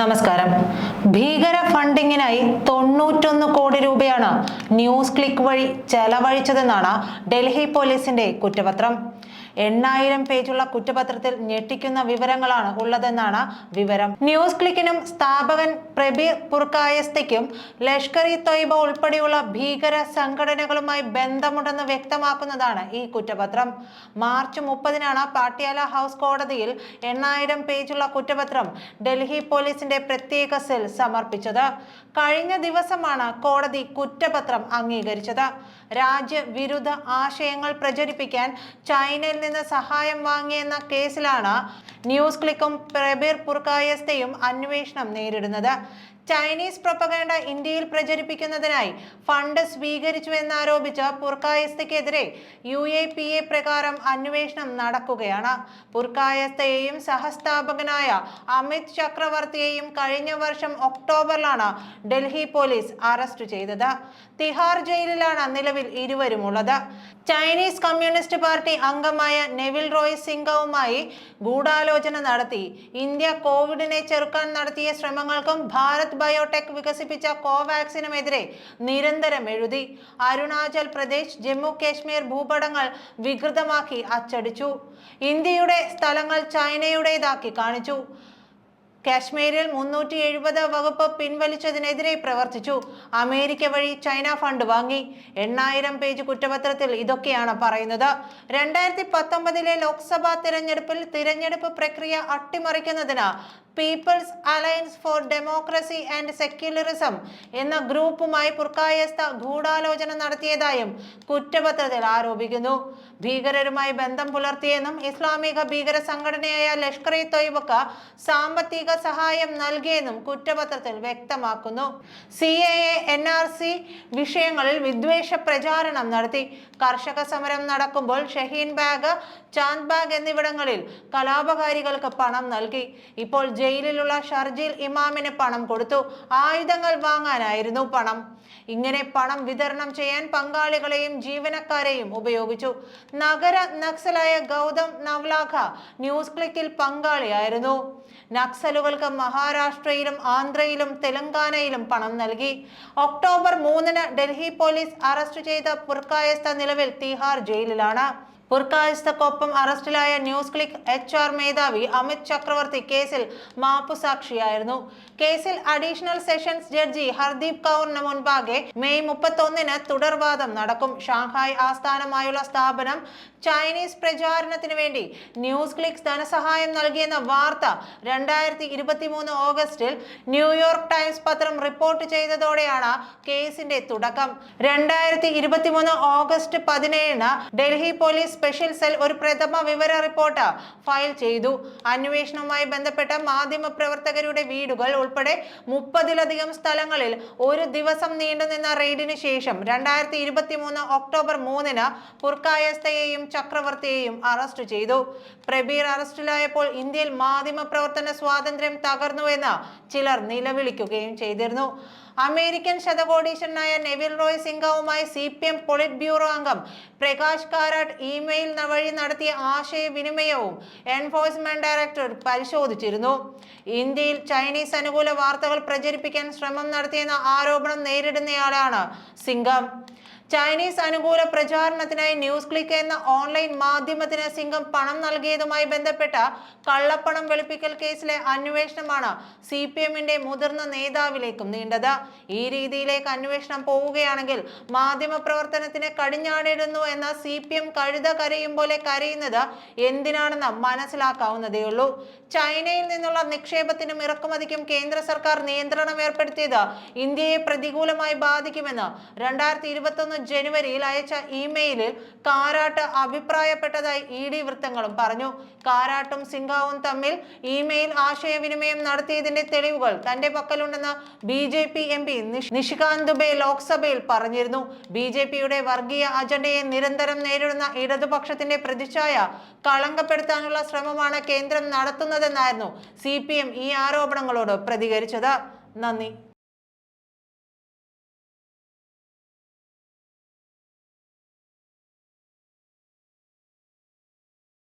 നമസ്കാരം. ഭീകര ഫണ്ടിങ്ങിനായി തൊണ്ണൂറ്റൊന്ന് കോടി രൂപയാണ് ന്യൂസ് ക്ലിക്ക് വഴി ചെലവഴിച്ചതെന്നാണ് ഡൽഹി പോലീസിന്റെ കുറ്റപത്രം. എണ്ണായിരം പേജുള്ള കുറ്റപത്രത്തിൽ ഞെട്ടിക്കുന്ന വിവരങ്ങളാണ് ഉള്ളതെന്നാണ് വിവരം. ന്യൂസ് ക്ലിക്കിനും സ്ഥാപകൻ പ്രബീർ പുർക്കായസ്തയ്ക്കും ലഷ്കർ ഇ തൊയ്ബ ഉൾപ്പെടെയുള്ള ഭീകര സംഘടനകളുമായി ബന്ധമുണ്ടെന്ന് വ്യക്തമാക്കുന്നതാണ് ഈ കുറ്റപത്രം. മാർച്ച് മുപ്പതിനാണ് പാട്യാല ഹൗസ് കോടതിയിൽ എണ്ണായിരം പേജുള്ള കുറ്റപത്രം ഡൽഹി പോലീസിന്റെ പ്രത്യേക സെൽ സമർപ്പിച്ചത്. കഴിഞ്ഞ ദിവസമാണ് കോടതി കുറ്റപത്രം അംഗീകരിച്ചത്. രാജ്യവിരുദ്ധ ആശയങ്ങൾ പ്രചരിപ്പിക്കാൻ ചൈനയിൽ നിന്ന് സഹായം വാങ്ങിയെന്ന കേസിലാണ് ന്യൂസ് ക്ലിക്കും പ്രബീർ പുർക്കായസ്തയും അന്വേഷണം നേരിടുന്നത്. ചൈനീസ് പ്രൊപ്പഗേണ്ട ഇന്ത്യയിൽ പ്രചരിപ്പിക്കുന്നതിനായി ഫണ്ട് സ്വീകരിച്ചു എന്നാരോപിച്ച് പുർക്കായസ്തയ്ക്കെതിരെ യു എ പി എ പ്രകാരം അന്വേഷണം നടക്കുകയാണ്. പുർക്കായസ്തയെയും സഹസ്ഥാപകനായ അമിത് ചക്രവർത്തിയെയും കഴിഞ്ഞ വർഷം ഒക്ടോബറിലാണ് ഡൽഹി പോലീസ് അറസ്റ്റ് ചെയ്തത്. തിഹാർ ജയിലിലാണ് നിലവിൽ ഇരുവരുമുള്ളത് ചൈനീസ് കമ്മ്യൂണിസ്റ്റ് പാർട്ടി അംഗമായ നെവിൽ റോയ് സിംഗവുമായി ഗൂഢാലോചന നടത്തി. ഇന്ത്യ കോവിഡിനെ ചെറുക്കാൻ നടത്തിയ ശ്രമങ്ങൾക്കും ഭാരത് ബയോടെക് വികസിപ്പിച്ച കോവാക്സിനുമെതിരെ നിരന്തരം എഴുതി. അരുണാചൽ പ്രദേശ് ജമ്മു കാശ്മീർ ഭൂപടങ്ങൾ വികൃതമാക്കി അച്ചടിച്ചു. ഇന്ത്യയുടെ സ്ഥലങ്ങൾ ചൈനയുടേതാക്കി കാണിച്ചു. കാശ്മീരിൽ മുന്നൂറ്റി എഴുപത് വകുപ്പ് പിൻവലിച്ചതിനെതിരെ പ്രവർത്തിച്ചു. അമേരിക്ക വഴി ചൈന ഫണ്ട് വാങ്ങി. എണ്ണായിരം പേജ് കുറ്റപത്രത്തിൽ ഇതൊക്കെയാണ് പറയുന്നത്. രണ്ടായിരത്തി പത്തൊമ്പതിലെ ലോക്സഭാ തിരഞ്ഞെടുപ്പിൽ തിരഞ്ഞെടുപ്പ് പ്രക്രിയ അട്ടിമറിക്കുന്നതിന് People's Alliance for Democracy and Secularism എന്ന ഗ്രൂപ്പുമായി പുർക്കായസ്ഥ ഗൂഢാലോചന നടത്തിയതായും കുറ്റപത്രത്തിൽ ആരോപിക്കുന്നു. ഭീകരരുമായി ബന്ധം പുലർത്തിയെന്നും ഇസ്ലാമിക ഭീകര സംഘടനയായ ലഷ്കർ ഇ തൊയ്ബക്ക് സാമ്പത്തിക സഹായം നൽകിയെന്നും കുറ്റപത്രത്തിൽ വ്യക്തമാക്കുന്നു. C A A N R C വിഷയങ്ങളിൽ വിദ്വേഷ പ്രചാരണം നടത്തി. കർഷക സമരം നടക്കുമ്പോൾ ഷഹീൻ ബാഗ് ചാന്ദ് ബാഗ് എന്നിവിടങ്ങളിൽ കലാപകാരികൾക്ക് പണം നൽകി. ഇപ്പോൾ ജയിലിലുള്ള ഷർജീൽ ഇമാമിന് പണം കൊടുത്തു. ആയുധങ്ങൾ വാങ്ങാനായിരുന്നു പണം. ഇങ്ങനെ പണം വിതരണം ചെയ്യാൻ പങ്കാളികളെയും ജീവനക്കാരെയും ഉപയോഗിച്ചു. നഗര നക്സലായ ഗൗതം നവ്ലാഖ ന്യൂസ് ക്ലിക്കിൽ പങ്കാളിയായിരുന്നു. നക്സലുകൾക്ക് മഹാരാഷ്ട്രയിലും ആന്ധ്രയിലും തെലങ്കാനയിലും പണം നൽകി. ഒക്ടോബർ മൂന്നിന് ഡൽഹി പോലീസ് അറസ്റ്റ് ചെയ്ത പുർക്കായസ്ഥ നിലവിൽ തിഹാർ ജയിലിലാണ്. പുർക്കായസ്തക്കൊപ്പം അറസ്റ്റിലായ ന്യൂസ് ക്ലിക്ക് എച്ച് ആർ മേധാവി അമിത് ചക്രവർത്തി കേസിൽ മാപ്പുസാക്ഷിയായിരുന്നു. കേസിൽ അഡീഷണൽ സെഷൻസ് ജഡ്ജി ഹർദീപ് കൗറിന് മുൻപാകെ മെയ് മുപ്പത്തൊന്നിന് തുടർവാദം നടക്കും. ഷാങ്ഹായ് ആസ്ഥാനമായുള്ള സ്ഥാപനം ചൈനീസ് പ്രചാരണത്തിന് വേണ്ടി ന്യൂസ് ക്ലിക്സ് ധനസഹായം നൽകിയെന്ന വാർത്ത രണ്ടായിരത്തി ഇരുപത്തി മൂന്ന് ഓഗസ്റ്റിൽ ന്യൂയോർക്ക് ടൈംസ് പത്രം റിപ്പോർട്ട് ചെയ്തതോടെയാണ് കേസിന്റെ തുടക്കം. രണ്ടായിരത്തി ഇരുപത്തി മൂന്ന് ഓഗസ്റ്റ് പതിനേഴിന് ഡൽഹി പോലീസ് സ്പെഷ്യൽ സെൽ ഒരു പ്രഥമ വിവര റിപ്പോർട്ട് ഫയൽ ചെയ്തു. അന്വേഷണവുമായി ബന്ധപ്പെട്ട മാധ്യമ പ്രവർത്തകരുടെ വീടുകൾ ഉൾപ്പെടെ മുപ്പതിലധികം സ്ഥലങ്ങളിൽ ഒരു ദിവസം നീണ്ടുനിന്ന റെയ്ഡിന് ശേഷം രണ്ടായിരത്തി ഇരുപത്തി മൂന്ന് ഒക്ടോബർ മൂന്നിന് പുർക്കായസ്തയെയും ചക്രവർത്തിയെയും അറസ്റ്റ് ചെയ്തു. പ്രബീർ അറസ്റ്റിലായപ്പോൾ ഇന്ത്യയിൽ മാധ്യമ പ്രവർത്തന സ്വാതന്ത്ര്യം തകർന്നുവെന്ന് ചിലർ നിലവിളിക്കുകയും ചെയ്തിരുന്നു. അമേരിക്കൻ ശതകോടീശ്വരനായ നെവിൽ റോയ് സിംഗവുമായി C P M polit bureau അംഗം പ്രകാശ് കാരാട്ട് ഇമെയിൽ വഴി നടത്തിയ ആശയവിനിമയവും എൻഫോഴ്സ്മെന്റ് ഡയറക്ടർ പരിശോധിച്ചിരുന്നു. ഇന്ത്യയിൽ ചൈനീസ് അനുകൂല വാർത്തകൾ പ്രചരിപ്പിക്കാൻ ശ്രമം നടത്തിയെന്ന ആരോപണം നേരിടുന്നയാളാണ് സിംഗം. ചൈനീസ് അനുകൂല പ്രചാരണത്തിനായി ന്യൂസ് ക്ലിക്ക് എന്ന ഓൺലൈൻ മാധ്യമത്തിന് സിംഗം പണം നൽകിയതുമായി ബന്ധപ്പെട്ട കള്ളപ്പണം വെളുപ്പിക്കൽ കേസിലെ അന്വേഷണമാണ് സി പി എമ്മിന്റെ മുതിർന്ന നേതാവിലേക്കും നീണ്ടത്. ഈ രീതിയിലേക്ക് അന്വേഷണം പോവുകയാണെങ്കിൽ മാധ്യമ പ്രവർത്തനത്തിന് കടിഞ്ഞാണിടുന്നു എന്ന സി പി എം കഴുത കരയും പോലെ കരയുന്നത് എന്തിനാണെന്ന് മനസ്സിലാക്കാവുന്നതേയുള്ളൂ ചൈനയിൽ നിന്നുള്ള നിക്ഷേപത്തിനും ഇറക്കുമതിക്കും കേന്ദ്ര സർക്കാർ നിയന്ത്രണം ഏർപ്പെടുത്തിയത് ഇന്ത്യയെ പ്രതികൂലമായി ബാധിക്കുമെന്ന് രണ്ടായിരത്തി ഇരുപത്തൊന്ന് ജനുവരിയിൽ അയച്ച ഇമെയിലിൽ കാരാട്ട് അഭിപ്രായപ്പെട്ടതായി ഇ ഡി വൃത്തങ്ങളും പറഞ്ഞു. കാരാട്ടും സിംഗാവും തമ്മിൽ ഇമെയിൽ ആശയവിനിമയം നടത്തിയതിന്റെ തെളിവുകൾ തന്റെ പക്കലുണ്ടെന്ന് B J P M P Nishikant Dubey ലോക്സഭയിൽ പറഞ്ഞിരുന്നു. ബി ജെ പിയുടെ വർഗീയ അജണ്ടയെ നിരന്തരം നേരിടുന്ന ഇടതുപക്ഷത്തിന്റെ പ്രതിച്ഛായ കളങ്കപ്പെടുത്താനുള്ള ശ്രമമാണ് കേന്ദ്രം നടത്തുന്നതെന്നായിരുന്നു സി ഈ ആരോപണങ്ങളോട് പ്രതികരിച്ചത്. നന്ദി.